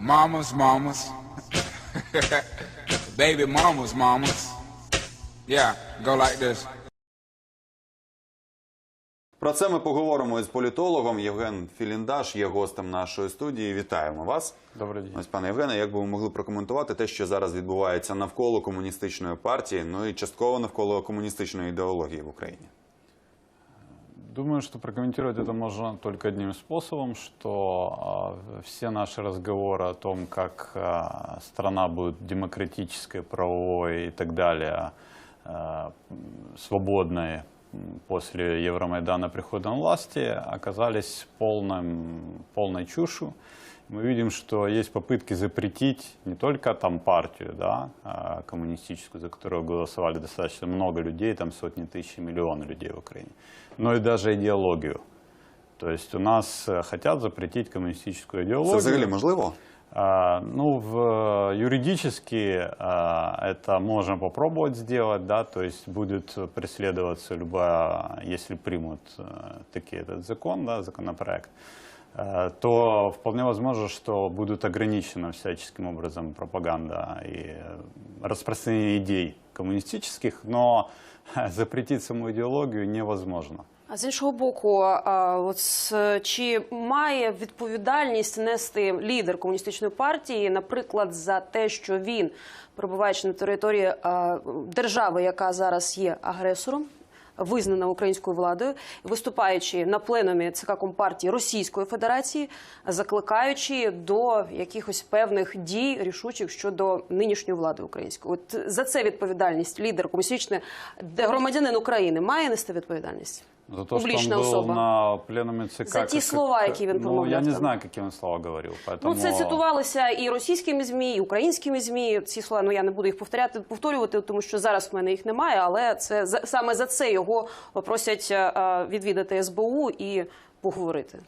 Mamas, mamas. Baby mamas, mamas. Yeah, go like this. Про це ми поговоримо із політологом. Євген Філіндаш є гостем нашої студії. Вітаємо вас. Добрий день. Ось, пане Євгене, як би ви могли прокоментувати те, що зараз відбувається навколо комуністичної партії, ну і частково навколо комуністичної ідеології в Україні? Думаю, что прокомментировать это можно только одним способом, что а, все наши разговоры о том, как а, страна будет демократической, правовой и так далее, а, м, свободной м, после Евромайдана прихода на власти, оказались полным, полной чушью. Мы видим, что есть попытки запретить не только там партию да, а, коммунистическую, за которую голосовали достаточно много людей, там сотни тысяч, миллионы людей в Украине, но и даже идеологию. То есть у нас э, хотят запретить коммунистическую Це идеологию. взагалі можливо? А, Ну, в, э, юридически а, это можно попробовать сделать, да, то есть будет преследоваться любая, если примут э, таки этот закон, да, законопроект, э, то вполне возможно, что будет ограничена всяческим образом пропаганда и э, распространение идей коммунистических, но запретить саму идеологию невозможно. А з іншого боку, от чи має відповідальність нести лідер комуністичної партії, наприклад, за те, що він, перебуваючи на території держави, яка зараз є агресором, визнана українською владою, виступаючи на пленумі ЦК Компартії Російської Федерації, закликаючи до якихось певних дій рішучих щодо нинішньої влади української, от за це відповідальність лідер комуністичної де громадянин України має нести відповідальність. За то, Публічна что он был особа. на пленуме ЦК. За ті как- слова, які він Ну, промовляв я не там. знаю, какие он слова говорил. Поэтому... Ну, це цитувалося і російськими змі, і українськими змі. Ці слова ну я не буду їх повторяти, повторювати, тому що зараз в мене їх немає. Але це за- саме за це його просять е, е, відвідати СБУ і поговорити.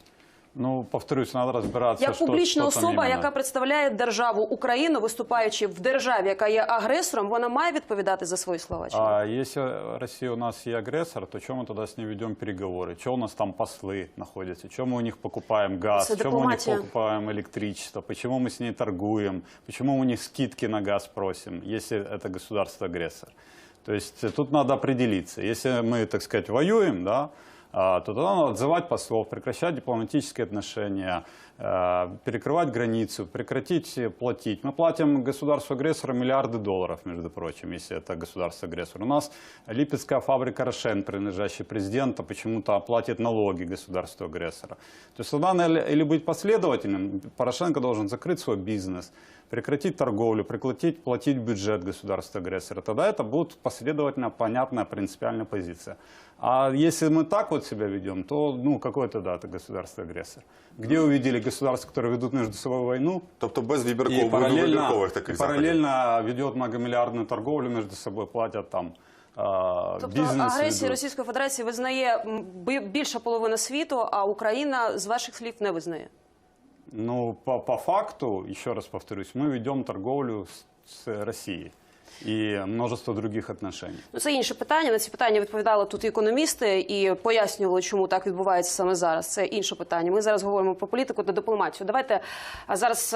Ну, повторюсь, надо разбираться, Як что, публічна что там особа, именно. яка представляє державу Україну, виступаючи в державі, яка є агресором, вона має відповідати за свої слова. Чи ні? А если Россия у нас и агрессор, то чем мы тогда с ней ведем переговоры? Чего у нас там послы находятся? Чем мы у них покупаем газ? Это Чем мы у них дипломатия. покупаем электричество? Почему мы с ней торгуем? Почему мы у них скидки на газ просим, если это государство-агрессор? То есть э, тут надо определиться. Если мы, так сказать, воюем, да, а, то тогда надо отзывать послов, прекращать дипломатические отношения, перекрывать границу, прекратить э, платить. Мы платим государству-агрессору миллиарды долларов, между прочим, если это государство-агрессор. У нас Липецкая фабрика «Рошен», принадлежащая президенту, почему-то платит налоги государству-агрессора. То есть надо или быть последовательным, Порошенко должен закрыть свой бизнес, прекратить торговлю, прекратить платить бюджет государства-агрессора. Тогда это будет последовательно понятная принципиальная позиция. А если мы так вот себя ведем, то ну какое тогда это государство-агрессор? Где увидели государства, которые ведут между собой войну, Тобто без и вибіркових параллельно, таких параллельно ведет многомиллиардную торговлю между собой, платят там а, Тобто агресія. Російської Федерації визнає би- більша половина світу, а Україна з ваших слів не визнає. Ну, по, по факту, еще раз повторюсь, мы ведем торговлю с, с Россией и множество других отношений. Ну, це інше питання. На ці питання відповідали тут і економісти і пояснювали, чому так відбувається саме зараз. Це інше питання. Ми зараз говоримо про політику та дипломатію. Давайте зараз.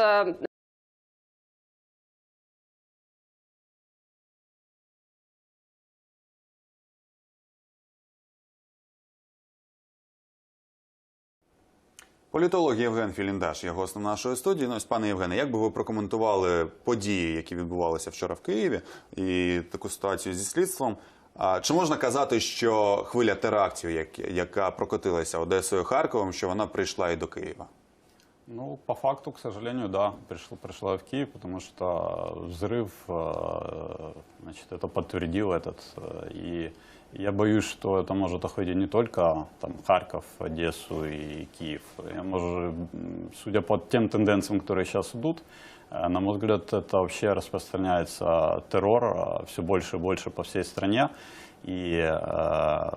Політолог Євген Філіндаш є гостем нашої студії. Ну, ось, пане Євгене, як би ви прокоментували події, які відбувалися вчора в Києві, і таку ситуацію зі слідством? А чи можна казати, що хвиля терактів, як- яка прокотилася Одесою Харковом, що вона прийшла і до Києва? Ну, по факту, к сожалению, да, пришла, пришла в Киев, потому что взрыв, э, значит, это подтвердил этот. э, И я боюсь, что это может охватить не только там, Харьков, Одессу и Киев. Я, может, судя по тем тенденциям, которые сейчас идут, э, на мой взгляд, это вообще распространяется террор все больше и больше по всей стране. И э,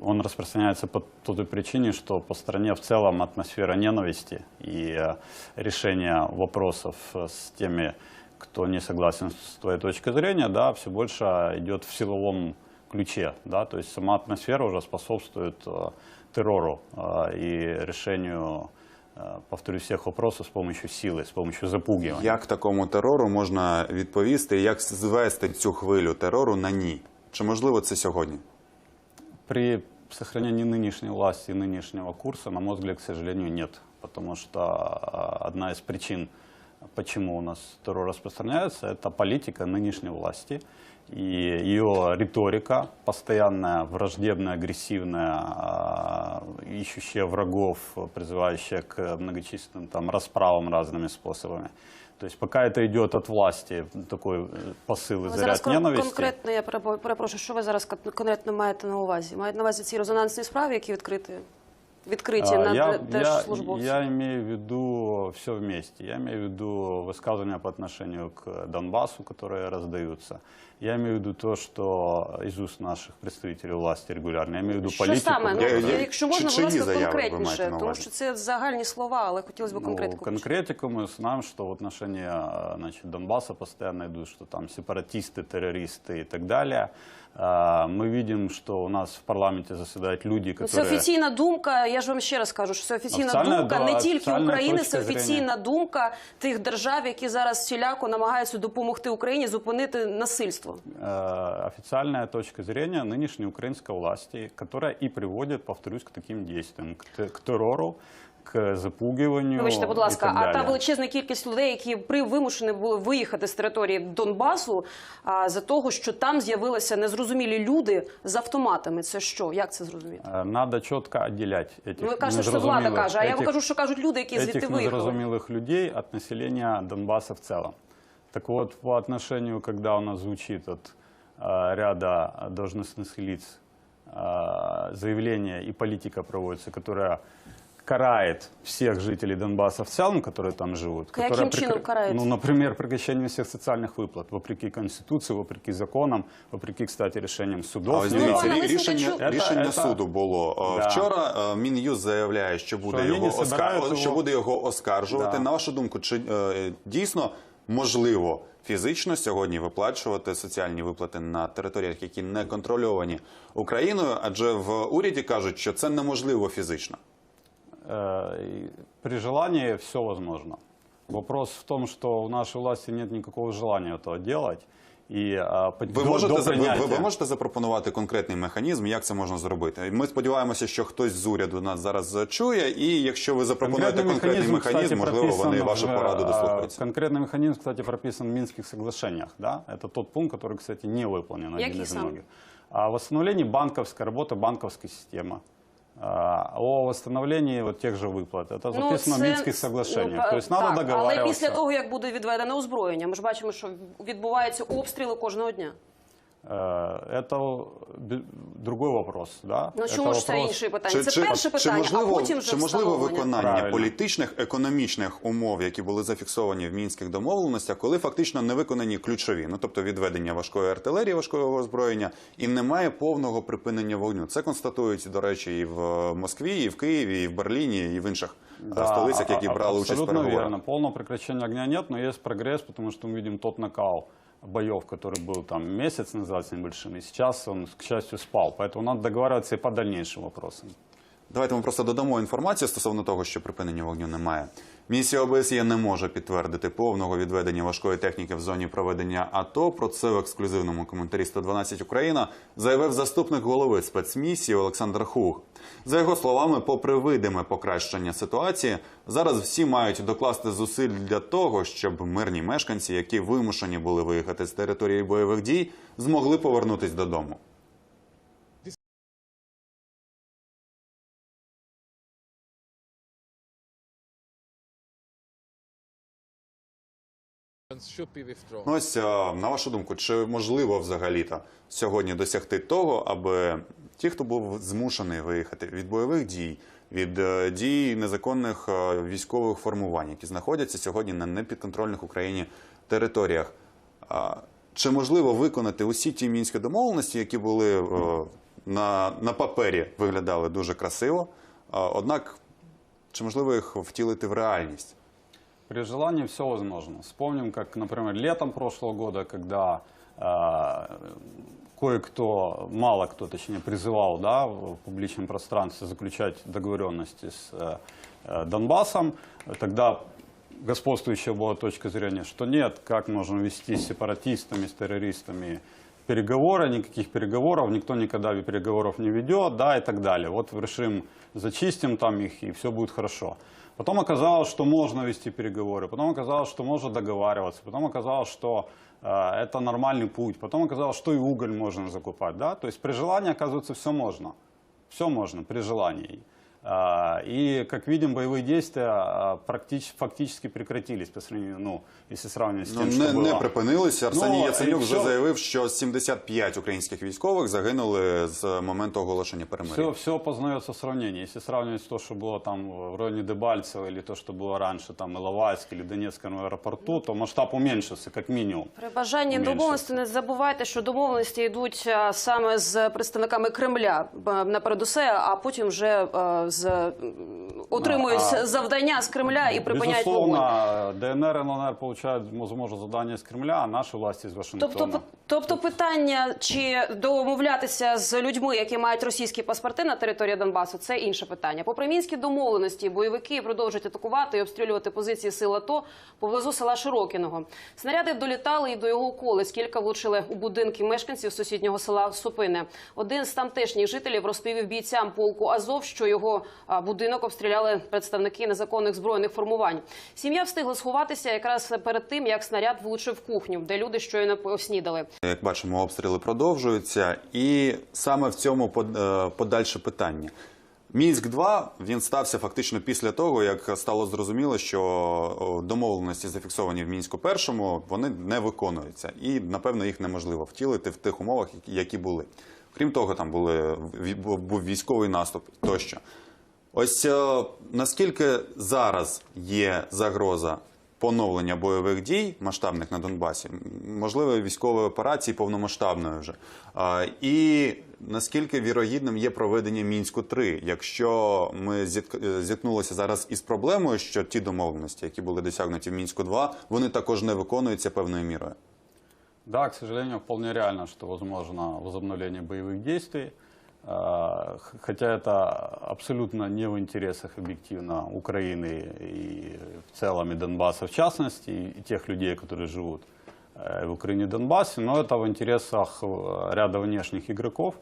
он распространяется по той причине, что по стране в целом атмосфера ненависти и э, решение вопросов с теми, кто не согласен с твоей точки зрения, да, все больше идет в силовом ключе, да, то есть сама атмосфера уже способствует э, террору э, и решению э, повторюсь, всех вопросов с помощью силы, с помощью запугивания. Як такому терору можна відповісти? Як звести цю хвилю терору на ні? Чи можливо це сьогодні? При сохранении нынешней власти и нынешнего курса, на мой взгляд, к сожалению, нет. Потому что а, одна из причин, почему у нас террор распространяется, это политика нынешней власти. И ее риторика, постоянная, враждебная, агрессивная, а, ищущая врагов, призывающая к многочисленным там, расправам разными способами. То есть пока это идет от власти, такой э, посыл и Ви зараз заряд кон- ненависти. конкретно, я перепро- перепрошую, що ви зараз кон- конкретно маєте на увазі? Маєте на увазі ці резонансні справи, які відкриті? Відкриті А, на я, де- держслужбовців? я, я имею в виду все вместе. Я имею в виду высказывания по отношению к Донбассу, которые раздаются. Я имею в виду то, что из уст наших представителей власти регулярно. Я имею в виду Що политику. саме? Ну, Я- я- якщо можна, будь чиї ласка, заяви ви маєте конкретніше, на тому увазі? що це загальні слова, але хотілося б Ну, конкретику. конкретику мы знаем, что в отношении а, значит, Донбасса постоянно идут, что там сепаратисты, террористы и так далее. А, Мы видим, что у нас в парламенте заседают люди, Ну, которые... Це офіційна думка. Я ж вам ще раз кажу, що це офіційна Офіціальна, думка да, не тільки офіціальна України, точка це офіційна зрення. думка тих держав, які зараз всіляко намагаються допомогти Україні зупинити насильство. э, официальная точка зрения нынешней украинской власти, которая и приводит, повторюсь, к таким действиям, к, те- к террору, к запугиванию Вибачте, будь и ласка, так а та далее. величезна кількість людей, які при вимушені були виїхати з території Донбасу, а за того, що там з'явилися незрозумілі люди з автоматами. Це що? Як це зрозуміти? Э, Надо четко отделять этих Ну, ви кажете, що це влада незразумелых- каже, а я вам этих- кажу, що кажуть люди, які звідти этих виїхали. незразумелых людей от населения Донбасса в целом. Так вот, по отношению, когда у нас звучит от э, ряда должностных лиц э, заявление и политика проводится, которая карает всех жителей Донбасса в целом, которые там живут. Каким которая чином карает? Ну, например, прекращение всех социальных выплат, вопреки Конституции, вопреки законам, вопреки, кстати, решениям судов. А ось Ну, дивіться, пане рі- Лисенко, рішення, чу- рішення Це- суду було Е, Да. вчора. е, Мін'юз заявляє, що буде Що його вони збирають оскар... що його- буде його оскаржувати. Да. На вашу думку, чи е, дійсно можливо фізично сьогодні виплачувати соціальні виплати на територіях, які не контрольовані Україною? Адже в уряді кажуть, що це неможливо фізично. Э, и При желании все возможно. Вопрос в том, что у нашей власти нет никакого желания этого делать. И а, по- Ви до- можете до за- ви, ви, принятия- ви можете запропонувати конкретний механізм, як це можна зробити? Ми сподіваємося, що хтось з уряду нас зараз чує, і якщо ви запропонуєте конкретний механізм, кстати, можливо, вони прописан вашу в, пораду э, дослухаються. Конкретный механизм, кстати, прописан в Минских соглашениях. Да? Это тот пункт, который, кстати, не выполнен. один Який из сам? многих. А восстановление банковской работы, банковской системы. А, О восстановлении вот тех же выплат. Это записано в мінських соглашеннях. ну, тобто треба надо. Але після того, як буде відведене озброєння, ми ж бачимо, що відбуваються обстріли кожного дня. Э, Это бе- другой вопрос. Да? Ну Это чому ж це вопрос- інше питання? Це перше питання, чи можливо, а потім вже чи можливо встановлення. виконання Правильно. політичних економічних умов, які були зафіксовані в мінських домовленостях, коли фактично не виконані ключові, ну тобто відведення важкої артилерії, важкого озброєння, і немає повного припинення вогню. Це констатується, до речі, і в Москві, і в Києві, і в Берліні, і в інших е, Да, столицях, які а- а- брали участь в абсолютно переговорах. верно. Полного прекращения огня нет, но есть прогресс, потому что мы видим тот накал боев, который был там месяц назад с небольшим, и сейчас он, к счастью, спал. Поэтому надо договариваться и по дальнейшим вопросам. Давайте ми просто додамо інформацію стосовно того, що припинення вогню немає. Місія ОБСЄ не може підтвердити повного відведення важкої техніки в зоні проведення АТО. Про це в ексклюзивному коментарі 112 Україна заявив заступник голови спецмісії Олександр Хуг. За його словами, попри видиме покращення ситуації, зараз всі мають докласти зусиль для того, щоб мирні мешканці, які вимушені були виїхати з території бойових дій, змогли повернутись додому. Ось, е, на вашу думку, чи можливо взагалі-то сьогодні досягти того, аби ті, хто був змушений виїхати від бойових дій, від е, дій незаконних е, військових формувань, які знаходяться сьогодні на непідконтрольних Україні територіях, чи можливо виконати усі ті мінські домовленості, які були е, на, на папері виглядали дуже красиво, однак чи можливо їх втілити в реальність? При желании все возможно. Вспомним, как, например, летом прошлого года, когда э, кое-кто, мало кто, точнее, призывал да, в публичном пространстве заключать договоренности с э, э, Донбассом, тогда господствующая была точка зрения, что нет, как можно вести с сепаратистами, с террористами переговоры, никаких переговоров, никто никогда переговоров не ведет, да, и так далее. Вот решим, зачистим там их, и все будет хорошо. Потом оказалось, что можно вести переговоры, потом оказалось, что можно договариваться, потом оказалось, что э, это нормальный путь, потом оказалось, что и уголь можно закупать, да, то есть при желании, оказывается, все можно, все можно при желании. А, И, как видим, боевые действия а, практич- фактически прекратились по сравнению, ну, если сравнивать с Ну, тем, что не, было. не припинилися. Арсеній Ну, Яценюк вже якщо- заявив, що 75 українських військових загинули з моменту оголошення перемир'я. Все, все познается в сравнении. Если сравнивать то, что было там в районе Дебальцева, или то, что было раньше там Иловайск или Донецком аэропорту, то масштаб уменьшился, как минимум. При бажанні Менше. домовленості не забувайте, що домовленості йдуть а, саме з представниками Кремля б- наперед усе, а потім вже а, з отримують а- завдання з Кремля і припиняють вогонь. Безусловно, ДНР и ЛНР получают, возможно, задания из Кремля, а наши власти из Вашингтона. Тобто, тобто питання, чи домовлятися з людьми, які мають російські паспорти на території Донбасу, це інше питання. Попри мінські домовленості, бойовики продовжують атакувати і обстрілювати позиції сил АТО поблизу села Широкіного. Снаряди долітали і до його околиць. Кілька влучили у будинки мешканців сусіднього села Супине. Один з тамтешніх жителів розповів бійцям полку Азов, що його а, будинок обстріляли представники незаконних збройних формувань. Сім'я встигла сховатися якраз перед тим, як снаряд влучив кухню, де люди щойно поснідали. Як бачимо, обстріли продовжуються, і саме в цьому е, подальше питання. Мінськ 2 він стався фактично після того, як стало зрозуміло, що домовленості, зафіксовані в мінську першому, вони не виконуються, і напевно їх неможливо втілити в тих умовах, які- були. Крім того, там були був військовий наступ тощо. Ось е, наскільки зараз є загроза поновлення бойових дій масштабних на Донбасі, можливо, військової операції повномасштабної вже. І наскільки вірогідним є проведення мінську 3 якщо ми е, зіткнулися зараз із проблемою, що ті домовленості, які були досягнуті в мінську 2 вони також не виконуються певною мірою. Да, к сожалению, вполне реально, что возможно возобновление боевых действий. А, х- Хотя это абсолютно не в интересах объективно Украины и в целом и Донбасса в частности, и и тех людей, которые живут э, в Украине и Донбассе, но это в интересах э, ряда внешних игроков.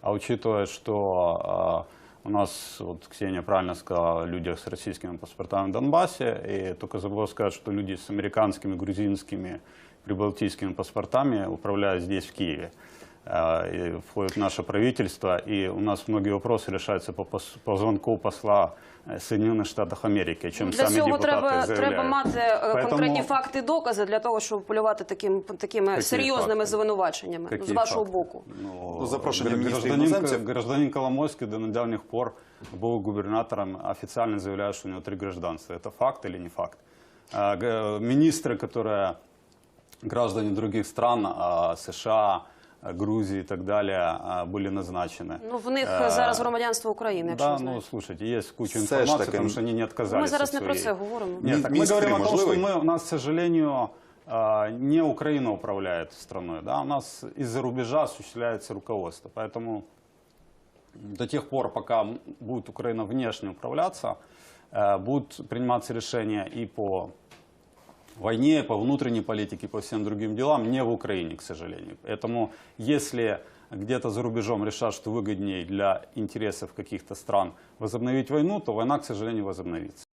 А учитывая, что а, у нас, вот Ксения правильно сказала, о людях с российскими паспортами в Донбассе, и только забыла сказать, что люди с американскими, грузинскими, прибалтийскими паспортами управляют здесь, в Киеве. Э, И входит в наше правительство, и у нас многие вопросы решаются по, пос- по звонку посла э, Соединенных Штатов Америки, чем Для сами цього депутаты треба, заявляют. треба мати е, Поэтому- конкретні факти, докази для того, щоб полювати таким такими Какие серйозними факты? звинуваченнями Какие з вашого факты? боку. Ну, Ну, запрошення гра- міністрів гражданин, іноземців. гражданин Коломойский до недавних пор был губернатором, официально заявляет, что у него три гражданства. Это факт или не факт? А, г- Министры, которые граждане других стран, а, США, а, Грузии и так далее, а, были назначены. Ну в них Е, зараз громадянство України, якщо Да, ви ну знаєте. слушайте, есть куча Все ж информации, таки, потому что они не отказались. Ми зараз от не про своей- це говоримо. Нет, так мы Минск говорим о том, что можливий? мы, у нас, к сожалению, а, не Украина управляет страной, да, у нас из-за рубежа осуществляется руководство, поэтому до тех пор, пока м- будет Украина внешне управляться, э, будут приниматься решения и по войне, по внутренней политике, по всем другим делам, не в Украине, к сожалению. Поэтому если где-то за рубежом решат, что выгоднее для интересов каких-то стран возобновить войну, то война, к сожалению, возобновится.